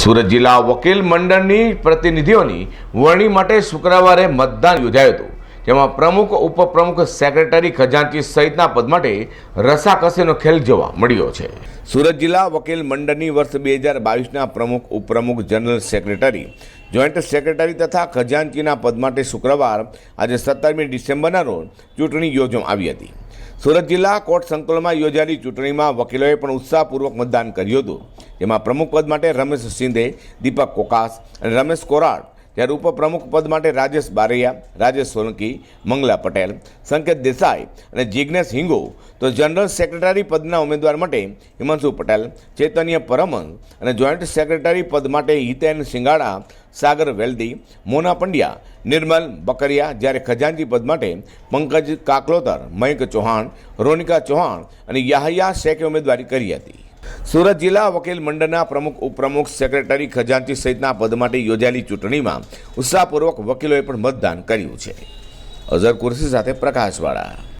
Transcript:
સુરત જિલ્લા વકીલ મંડળની પ્રતિનિધિઓની વરણી માટે શુક્રવારે મતદાન યોજાયું હતું, જેમાં પ્રમુખ, ઉપપ્રમુખ, સેક્રેટરી ખજાનચી સહિતના પદ માટે રસાકસીનો ખેલ જોવા મળ્યો છે. સુરત જિલ્લા વકીલ મંડળની વર્ષ બે હજાર બાવીસના પ્રમુખ, ઉપપ્રમુખ, જનરલ સેક્રેટરી, જોઈન્ટ સેક્રેટરી તથા ખજાનચીના પદ માટે શુક્રવાર આજે સત્તરમી ડિસેમ્બરના રોજ ચૂંટણી યોજવામાં આવી હતી. સુરત જિલ્લા કોર્ટ સંકુલમાં યોજાયેલી ચૂંટણીમાં વકીલોએ પણ ઉત્સાહપૂર્વક મતદાન કર્યું હતું. જેમાં પ્રમુખ પદ માટે રમેશ શિંદે દીપક કોકાસ અને રમેશ કોરાડ. જ્યારે ઉપપ્રમુખ પદ માટે રાજેશ બારૈયા, રાજેશ સોલંકી, મંગલા પટેલ, સંકેત દેસાઈ અને જિજ્ઞેશ હિંગો. તો જનરલ સેક્રેટરી પદના ઉમેદવાર માટે હિમાંશુ પટેલ, ચૈતન્ય પરમંગ અને જોઈન્ટ સેક્રેટરી પદ માટે હિતેન સિંગાડા, સાગર વેલ્દી, મોના પંડ્યા, નિર્મલ બકરિયા, જ્યારે ખજાનજી પદ માટે પંકજ કાકલોતર, મયંક ચૌહાણ, રોનિકા ચૌહાણ અને યાહયા શેખે ઉમેદવારી કરી હતી. સુરત જિલ્લા વકીલ મંડળના પ્રમુખ, ઉપપ્રમુખ, સેક્રેટરી ખજાનચી સહિતના પદ માટે યોજાયેલી ચૂંટણીમાં ઉત્સાહપૂર્વક વકીલોએ પણ મતદાન કર્યું છે. અઝર કુર્સી સાથે પ્રકાશવાળા